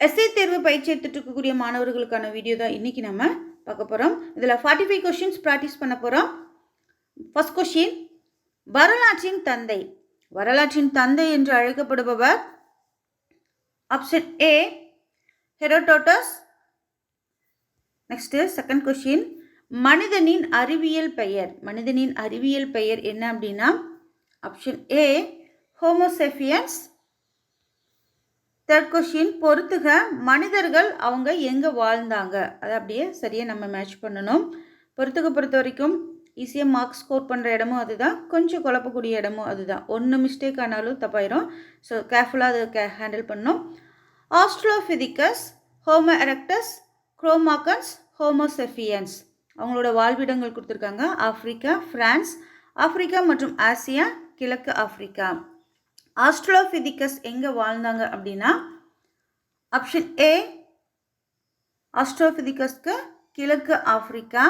SI தேர்வு பயிற்சி எடுத்துட்டு இருக்கக்கூடிய மாணவர்களுக்கான வீடியோ தான் இன்றைக்கி நம்ம பார்க்க போகிறோம் இதில் ஃபார்ட்டி ஃபைவ் கொஷின்ஸ் ப்ராக்டிஸ் பண்ண போகிறோம் ஃபர்ஸ்ட் கொஷின் வரலாற்றின் தந்தை. வரலாற்றின் தந்தை என்று அழைக்கப்படுபவர் option A Herodotus next second question மனிதனின் அறிவியல் பெயர். மனிதனின் அறிவியல் பெயர் என்ன அப்படின்னா option A Homo sapiens third question பொறுத்துக மனிதர்கள் அவங்க எங்கே வாழ்ந்தாங்க? அதை அப்படியே சரியாக நம்ம மேட்ச் பண்ணணும். பொறுத்துக்க பொறுத்த வரைக்கும் ஈஸியாக மார்க் ஸ்கோர் பண்ணுற இடமும் அதுதான். கொஞ்சம் குழப்பக்கூடிய இடமும் அதுதான். ஒன்று மிஸ்டேக் ஆனாலும் தப்பாயிரும். ஸோ கேர்ஃபுல்லாக அதை கே ஹேண்டில் பண்ணணும். ஆஸ்ட்ரோஃபிதிக்கஸ் ஹோமோ எரக்டஸ் குரோமாக்கன்ஸ் ஹோமோசெஃபியன்ஸ் அவங்களோட வாழ்விடங்கள் கொடுத்துருக்காங்க. ஆஃப்ரிக்கா ஃப்ரான்ஸ் ஆஃப்ரிக்கா மற்றும் ஆசியா கிழக்கு ஆஃப்ரிக்கா ஆஸ்ட்ரோஃபிதிக்கஸ் எங்கே வாழ்ந்தாங்க அப்படின்னா ஆப்ஷன் ஏ ஆஸ்ட்ரோஃபிதிக்கஸ்க்கு கிழக்கு ஆப்பிரிக்கா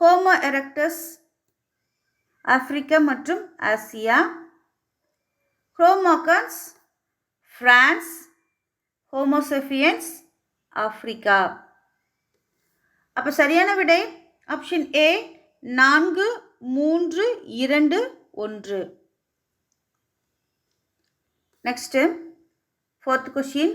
ஹோமோ எரக்டஸ் ஆப்பிரிக்கா மற்றும் Asia Cro-Magnons France Homo sapiens Africa. அப்போ சரியான விடை ஆப்ஷன் ஏ நான்கு மூன்று இரண்டு ஒன்று. நெக்ஸ்ட்டு ஃபோர்த் கொஷின்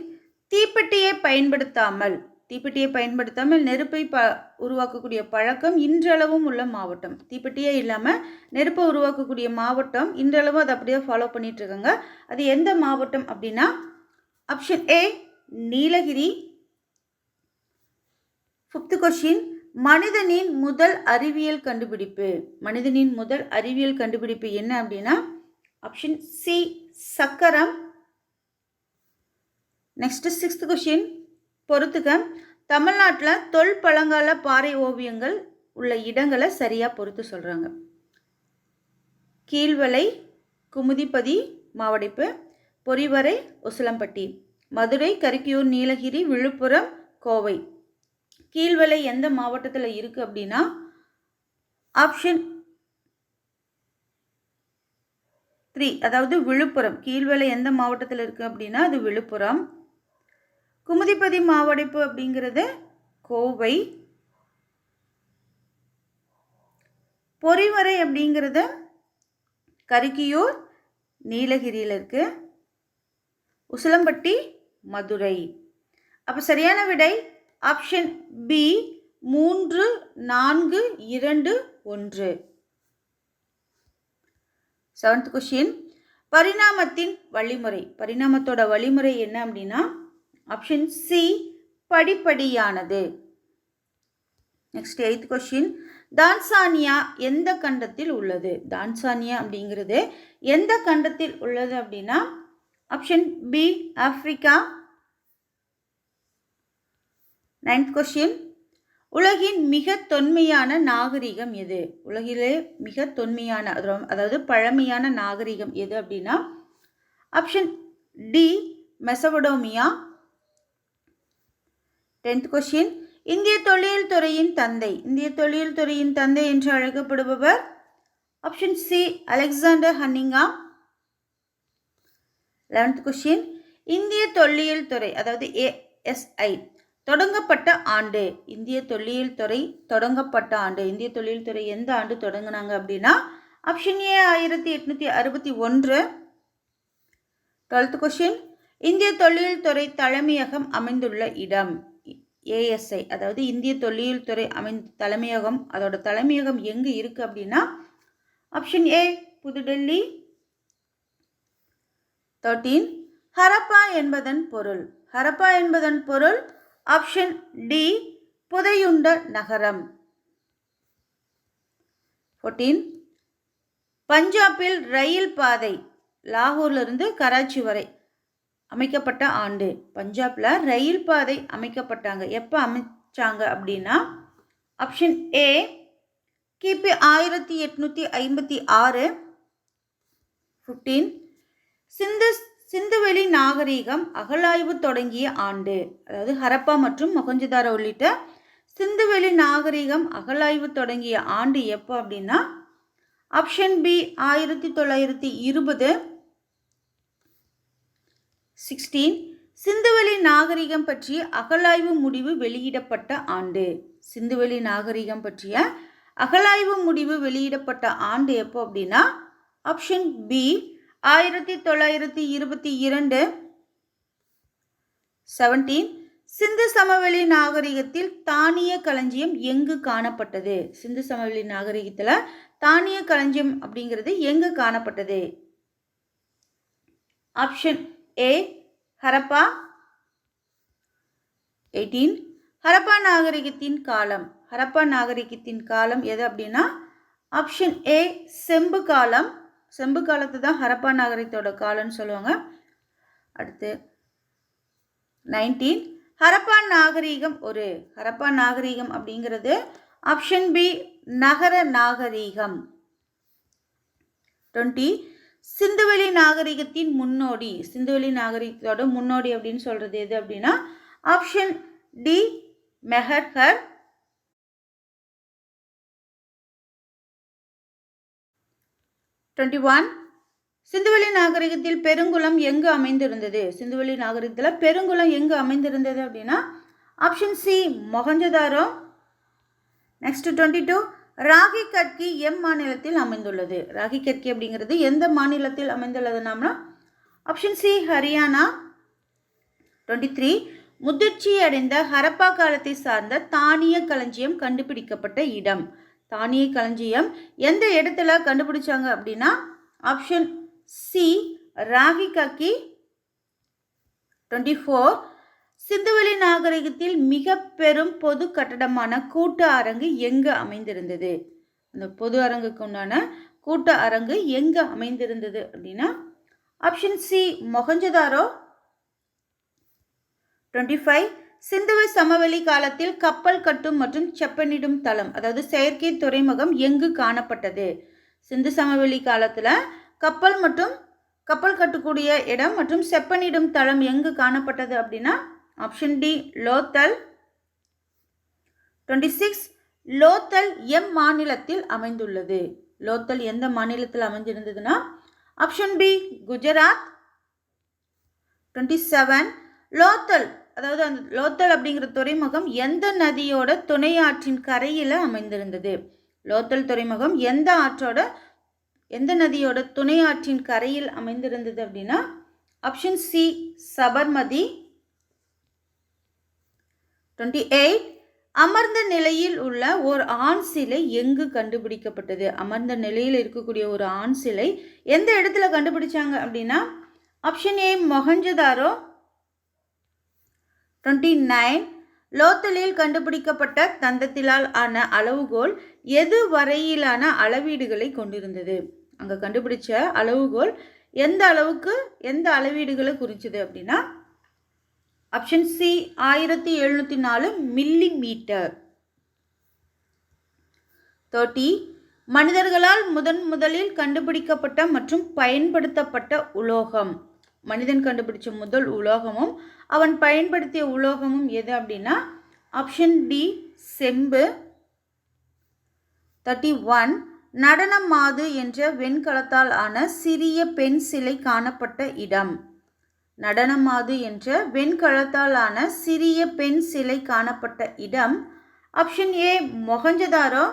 தீப்பெட்டியை பயன்படுத்தாமல் தீப்பெட்டியை பயன்படுத்தாமல் நெருப்பை ப உருவாக்கக்கூடிய பழக்கம் இன்றளவும் உள்ள மாவட்டம். தீப்பெட்டியே இல்லாமல் நெருப்பை உருவாக்கக்கூடிய மாவட்டம் இன்றளவும் அதை அப்படியே ஃபாலோ பண்ணிகிட்ருக்காங்க அது எந்த மாவட்டம் அப்படின்னா option A Nilgiri. Fifth question மனிதனின் முதல் அறிவியல் கண்டுபிடிப்பு. மனிதனின் முதல் அறிவியல் கண்டுபிடிப்பு என்ன அப்படின்னா ஆப்ஷன் சி சக்கரம். நெக்ஸ்ட் சிக்ஸ்த் கொஷின் பொறுத்துக்க தமிழ்நாட்டில் தொல் பழங்கால பாறை ஓவியங்கள் உள்ள இடங்களை சரியாக பொறுத்து சொல்கிறாங்க கீழ்வலை குமுதிப்பதி மாவடைப்பு பொறிவரை உசிலம்பட்டி மதுரை கரிக்கியூர் நீலகிரி விழுப்புரம் கோவை. கீழ்வலை எந்த மாவட்டத்தில் இருக்குது அப்படின்னா ஆப்ஷன் த்ரீ அதாவது விழுப்புரம். கீழ்வேலை எந்த மாவட்டத்தில் இருக்குது அப்படின்னா அது விழுப்புரம். குமுதிப்பதி மாவடைப்பு அப்படிங்கிறது கோவை. பொறிவரை அப்படிங்கிறது கருக்கியூர் நீலகிரியில் இருக்குது உசிலம்பட்டி மதுரை. அப்போ சரியான விடை? ஆப்ஷன் பி மூன்று நான்கு இரண்டு ஒன்று. செவன்த் கொஷின் பரிணாமத்தின் வழிமுறை. பரிணாமத்தோட வழிமுறை என்ன அப்படின்னா ஆப்ஷன் சி படிப்படியானது. நெக்ஸ்ட் எயித் கொஷின் தான்சானியா எந்த கண்டத்தில் உள்ளது? தான்சானியா அப்படிங்கிறது எந்த கண்டத்தில் உள்ளது அப்படின்னா option B Africa ninth question உலகின் மிக தொன்மையான நாகரிகம் எது? உலகிலே மிக தொன்மையான அதாவது பழமையான நாகரிகம் எது அப்படின்னா option D Mesopotamia tenth question இந்திய தொழில் துறையின் தந்தை. இந்திய தொழில் துறையின் தந்தை என்று அழைக்கப்படுபவர் ஆப்ஷன் சி அலெக்சாண்டர் ஹன்னிங்கா லெவன்த் கொஷின் இந்திய தொல்லியல் துறை அதாவது ஏஎஸ்ஐ தொடங்கப்பட்ட ஆண்டு. இந்திய தொல்லியல் துறை தொடங்கப்பட்ட ஆண்டு. இந்திய தொழில் துறை எந்த ஆண்டு தொடங்கினாங்க அப்படின்னா ஆப்ஷன் ஏ ஆயிரத்தி எட்நூற்றி அறுபத்தி ஒன்று. டுவெல்த் கொஷின் இந்திய தொல்லியல் துறை தலைமையகம் அமைந்துள்ள இடம் ஏஎஸ்ஐ அதாவது இந்திய தொல்லியல் துறை அமைந்த தலைமையகம். அதோட தலைமையகம் எங்கே இருக்குது அப்படின்னா option A Pudhu Delhi. Thirteen Harappa என்பதன் பொருள். ஹரப்பா என்பதன் பொருள் ஆப்ஷன் டி புதையுண்ட நகரம். ஃபோர்டீன் பஞ்சாபில் ரயில் பாதை லாகூர்லேருந்து கராச்சி வரை அமைக்கப்பட்ட ஆண்டு. பஞ்சாபில் ரயில் பாதை அமைக்கப்பட்டாங்க. எப்போ அமைச்சாங்க அப்படின்னா ஆப்ஷன் ஏ கிபி ஆயிரத்தி எட்நூற்றி ஐம்பத்தி ஆறு. ஃபிஃப்டீன் சிந்து சிந்துவெளி நாகரீகம் அகழாய்வு தொடங்கிய ஆண்டு. அதாவது ஹரப்பா மற்றும் மொகஞ்சதாரோ உள்ளிட்ட சிந்துவெளி நாகரீகம் அகழாய்வு தொடங்கிய ஆண்டு எப்போ அப்படின்னா ஆப்ஷன் பி ஆயிரத்தி தொள்ளாயிரத்தி இருபது சிக்ஸ்டீன் சிந்துவெளி நாகரிகம் பற்றிய அகழாய்வு முடிவு வெளியிடப்பட்ட ஆண்டு. சிந்துவெளி நாகரிகம் பற்றிய அகழாய்வு முடிவு வெளியிடப்பட்ட ஆண்டு எப்போ அப்படின்னா ஆப்ஷன் பி ஆயிரத்தி தொள்ளாயிரத்தி இருபத்தி இரண்டு செவன்டீன் சிந்து சமவெளி நாகரிகத்தில் தானிய களஞ்சியம் எங்கு காணப்பட்டது? சிந்து சமவெளி நாகரிகத்தில் தானிய களஞ்சியம் அப்படிங்கிறது எங்கு காணப்பட்டது? Option A Harappa. Eighteen Harappa நாகரிகத்தின் காலம். ஹரப்பா நாகரிகத்தின் காலம் எது அப்படின்னா ஆப்ஷன் ஏ செம்பு காலம். செம்பு காலத்து தான் ஹரப்பா நாகரிகத்தோட காலம்னு சொல்லுவாங்க. அடுத்து நைன்டீன் ஹரப்பா நாகரீகம் ஒரு ஹரப்பா நாகரீகம் அப்படிங்கிறது ஆப்ஷன் பி நகர நாகரீகம். டுவெண்ட்டி சிந்துவெளி நாகரிகத்தின் முன்னோடி சிந்துவெளி நாகரிகத்தோட முன்னோடி அப்படின்னு சொல்கிறது எது அப்படின்னா option D Mehrgarh twenty one சிந்துவெளி நாகரிகத்தில் பெருங்குளம் எங்கு அமைந்திருந்தது? சிந்துவெளி நாகரிகத்தில் பெருங்குளம் எங்கு அமைந்திருந்தது அப்படின்னா option C Mohenjodaro? Next twenty two Rakhi Gadkari எம் மாநிலத்தில் அமைந்துள்ளது. ராகி கட்கி அப்படிங்கிறது எந்த மாநிலத்தில் அமைந்துள்ளதுனாம்னா option C Haryana. Twenty three முதிர்ச்சி அடைந்த ஹரப்பா காலத்தை சார்ந்த தானிய களஞ்சியம் கண்டுபிடிக்கப்பட்ட இடம். தானிய களஞ்சியம். எந்த இடத்துல கண்டுபிடிச்சாங்க அப்படின்னா ஆப்ஷன் சி ராகி கக்கி டுவெண்ட்டி ஃபோர் சிந்துவெளி நாகரிகத்தில் மிக பெரும் பொது கட்டடமான கூட்ட அரங்கு எங்கு அமைந்திருந்தது? அந்த பொது அரங்குக்கு உண்டான கூட்ட அரங்கு எங்கு அமைந்திருந்தது அப்படின்னா option C Mohenjodaro? Twenty five சிந்துவை சமவெளி காலத்தில் கப்பல் கட்டும் மற்றும் செப்பனிடும் தளம் அதாவது செயற்கை துறைமுகம் எங்கு காணப்பட்டது? சிந்து சமவெளி காலத்தில் கப்பல் மற்றும் கப்பல் கட்டக்கூடிய இடம் மற்றும் செப்பனிடும் தளம் எங்கு காணப்பட்டது அப்படின்னா option D Lothal twenty six Lothal M மாநிலத்தில் அமைந்துள்ளது. லோத்தல் எந்த மாநிலத்தில் அமைஞ்சிருந்ததுன்னா option B Gujarat twenty seven Lothal அதாவது அந்த லோத்தல் அப்படிங்கிற துறைமுகம் எந்த நதியோட துணையாற்றின் கரையில் அமைந்திருந்தது? லோத்தல் துறைமுகம் எந்த ஆற்றோட எந்த நதியோட துணையாற்றின் கரையில் அமைந்திருந்தது அப்படின்னா option C Sabarmati twenty eight அமர்ந்த நிலையில் உள்ள ஒரு ஆண் சிலை எங்கு கண்டுபிடிக்கப்பட்டது? அமர்ந்த நிலையில் இருக்கக்கூடிய ஒரு ஆண் சிலை எந்த இடத்துல கண்டுபிடிச்சாங்க அப்படின்னா option A Mohenjodaro twenty nine லோத்தலில் கண்டுபிடிக்கப்பட்ட தந்தத்திலால் ஆன அளவுகோல் எது வரையிலான அளவீடுகளை கொண்டிருந்தது? அங்கே கண்டுபிடிச்ச அளவுகோல் எந்த அளவுக்கு எந்த அளவீடுகளை குறிச்சது அப்படின்னா ஆப்ஷன் சி ஆயிரத்தி எழுநூற்றி நாலு மில்லி மீட்டர் தேர்ட்டி மனிதர்களால் முதன் முதலில் கண்டுபிடிக்கப்பட்ட மற்றும் பயன்படுத்தப்பட்ட உலோகம். மனிதன் கண்டுபிடிச்ச முதல் உலோகமும் அவன் பயன்படுத்திய உலோகமும் எது அப்படின்னா ஆப்ஷன் டி செம்பு. தேர்ட்டி ஒன் நடனம் மாது என்ற வெண்கலத்தால் ஆன சிறிய பெண் சிலை காணப்பட்ட இடம். நடனமாது என்ற வெண்கலத்தால் ஆன சிறிய பெண் சிலை காணப்பட்ட இடம். Option A Mohenjodaro.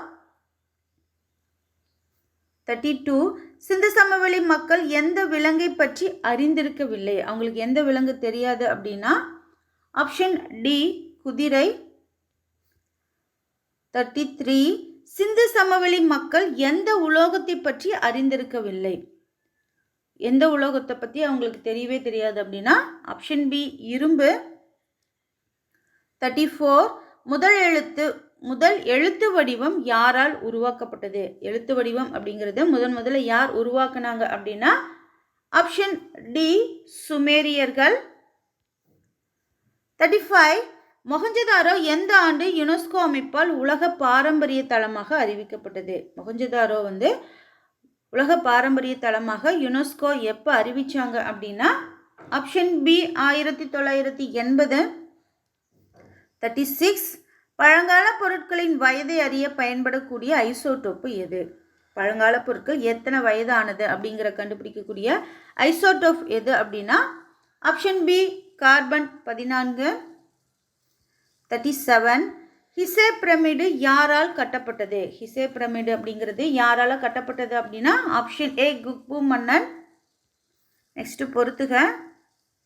Thirty two Sindhu சமவெளி மக்கள் எந்த விலங்கை பற்றி அறிந்திருக்கவில்லை? அவங்களுக்கு எந்த விலங்கு தெரியாது அப்படின்னா ஆப்ஷன் டி குதிரை. தேர்ட்டி த்ரீ சிந்து சமவெளி மக்கள் எந்த உலோகத்தை பற்றி அறிந்திருக்கவில்லை? எந்த உலோகத்தை பற்றி அவங்களுக்கு தெரியவே தெரியாது அப்படின்னா ஆப்ஷன் பி இரும்பு. தேர்ட்டி ஃபோர் முதல் எழுத்து முதல் எழுத்து வடிவம் யாரால் உருவாக்கப்பட்டது? எழுத்து வடிவம் அப்படிங்கிறது முதன் முதல்ல யார் உருவாக்குனாங்க அப்படின்னா ஆப்ஷன் டி சுமேரியர்கள். தேர்ட்டி ஃபைவ் மொஹஞ்சதாரோ எந்த ஆண்டு யுனெஸ்கோ அமைப்பால் உலக பாரம்பரிய தளமாக அறிவிக்கப்பட்டது? மொஹஞ்சதாரோ வந்து உலக பாரம்பரிய தளமாக யுனெஸ்கோ எப்போ அறிவிச்சாங்க அப்படின்னா ஆப்ஷன் பி ஆயிரத்தி தொள்ளாயிரத்தி எண்பது. தேர்ட்டி சிக்ஸ் பழங்கால பொருட்களின் வயதை அறிய பயன்படக்கூடிய ஐசோட்டோப்பு எது? பழங்கால பொருட்கள் எத்தனை வயதானது அப்படிங்கிற கண்டுபிடிக்கக்கூடிய ஐசோட்டோப் எது அப்படின்னா ஆப்ஷன் பி கார்பன் பதினான்கு தேர்ட்டி செவன். ஹிசே பிரமிடு யாரால் கட்டப்பட்டது? ஹிசே பிரமிடு அப்படிங்கிறது யாரால் கட்டப்பட்டது அப்படின்னா ஆப்ஷன் ஏ குக்பு மன்னன். நெக்ஸ்ட்டு பொறுத்துக.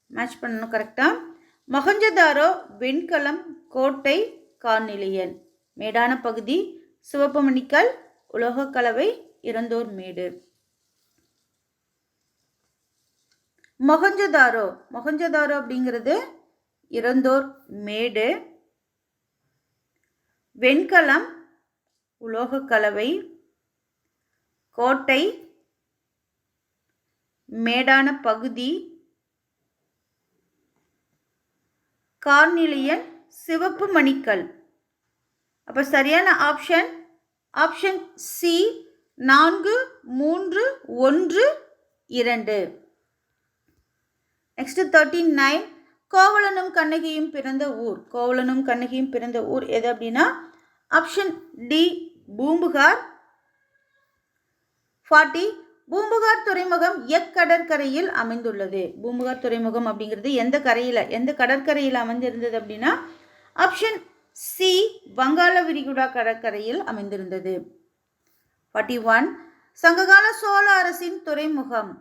மேட்ச் பண்ணணும் கரெக்டாக மொஹஞ்சதாரோ வெண்கலம் கோட்டை கார்நிலையன். மேடான பகுதி சிவப்பு மணிக்கல் உலோகக்கலவை இறந்தோர் மேடு. மொகஞ்சதாரோ மொகஞ்சதாரோ அப்படிங்கிறது இறந்தோர் மேடு. வெண்கலம் உலோகக்கலவை. கோட்டை மேடான பகுதி. கார்னிலியன் சிவப்பு மணிக்கல். அப்போ சரியான ஆப்ஷன் ஆப்ஷன் சி நான்கு மூன்று ஒன்று இரண்டு. நெக்ஸ்ட் தேர்ட்டி நைன் கோவலனும் கண்ணகியும் பிறந்த ஊர். கோவலனும் கண்ணகியும் பிறந்த ஊர் எது அப்படின்னா option D Poompuhar. Forty Poompuhar துறைமுகம் எக்கடற்கரையில் அமைந்துள்ளது. பூம்புகார் துறைமுகம் அப்படிங்கிறது எந்த கரையில் எந்த கடற்கரையில் அமைந்திருந்தது அப்படின்னா சி வங்காள விரிகுடா கடற்கரையில் அமைந்திருந்தது. ஃபார்ட்டி ஒன் சங்ககால சோழ அரசின் துறைமுகம்.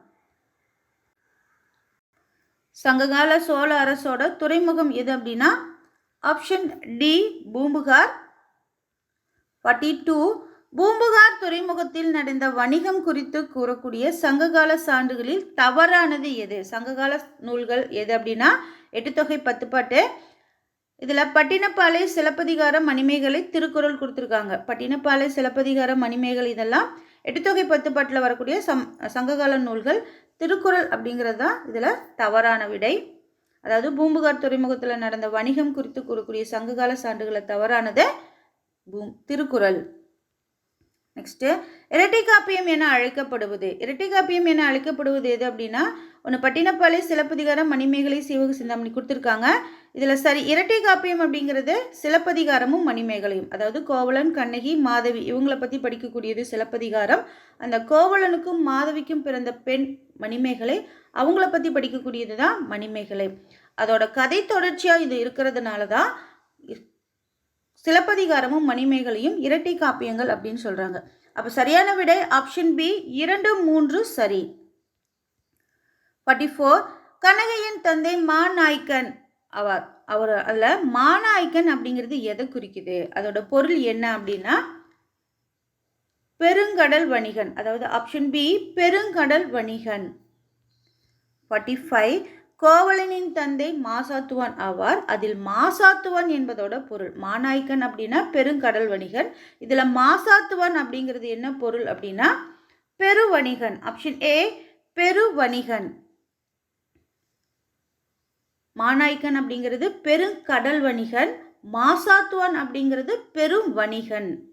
சங்ககால சோழ அரசோட துறைமுகம் எது அப்படின்னா option D Poompuhar. Forty two Poompuhar துறைமுகத்தில் நடந்த வணிகம் குறித்து கூறக்கூடிய சங்ககால சான்றுகளில் தவறானது எது? சங்ககால நூல்கள் எது அப்படின்னா எட்டுத்தொகை பத்துப்பாட்டு இதில் பட்டினப்பாலை சிலப்பதிகார மணிமேகலை திருக்குறள் கொடுத்துருக்காங்க. பட்டினப்பாலை சிலப்பதிகார மணிமேகலை இதெல்லாம் எட்டுத்தொகை பத்துப்பாட்டில் வரக்கூடிய சம் சங்ககால நூல்கள். திருக்குறள் அப்படிங்கிறது தான் இதில் தவறான விடை. அதாவது பூம்புகார் துறைமுகத்தில் நடந்த வணிகம் குறித்து கூறக்கூடிய சங்ககால சான்றுகளை தவறானது பூம் திருக்குறள். நெக்ஸ்ட்டு இரட்டை காப்பியம் என அழைக்கப்படுவது. இரட்டை காப்பியம் என அழைக்கப்படுவது எது அப்படின்னா ஒன்று பட்டினப்பாலை சிலப்பதிகாரம் மணிமேகலை சிவக சிந்தாமணி கொடுத்துருக்காங்க. இதில் சரி இரட்டை காப்பியம் அப்படிங்கிறது சிலப்பதிகாரமும் மணிமேகலையும். அதாவது கோவலன் கண்ணகி மாதவி இவங்களை பற்றி படிக்கக்கூடியது சிலப்பதிகாரம். அந்த கோவலனுக்கும் மாதவிக்கும் பிறந்த பெண் மணிமேகலை அவங்கள பற்றி படிக்கக்கூடியது தான் மணிமேகலை. அதோட கதை தொடர்ச்சியாக இது இருக்கிறதுனால தான் சிலப்பதிகாரமும் மணிமேகலையும் இரட்டை காப்பியங்கள் அப்படின்னு சொல்கிறாங்க அப்போ சரியான விடை ஆப்ஷன் பி இரண்டு மூன்று சரி. ஃபார்ட்டி ஃபோர் கனகையின் தந்தை மாநாய்க்கன். அவர் அவர் அதில் மாநாய்க்கன் அப்படிங்கிறது எதை குறிக்குது? அதோட பொருள் என்ன அப்படின்னா பெருங்கடல் வணிகன். அதாவது ஆப்ஷன் பி பெருங்கடல் வணிகன். ஃபார்ட்டி ஃபைவ் கோவலனின் தந்தை மாசாத்துவான் ஆவார். அதில் மாசாத்துவான் என்பதோட பொருள். மாநாய்க்கன் அப்படின்னா பெருங்கடல் வணிகன். இதில் மாசாத்துவான் அப்படிங்கிறது என்ன பொருள் அப்படின்னா பெருவணிகன். Option A பெருவணிகன். மாநாய்க்கன் அப்படிங்கிறது பெருங்கடல் வணிகன். மாசாத்துவான் அப்படிங்கிறது பெரும் வணிகன்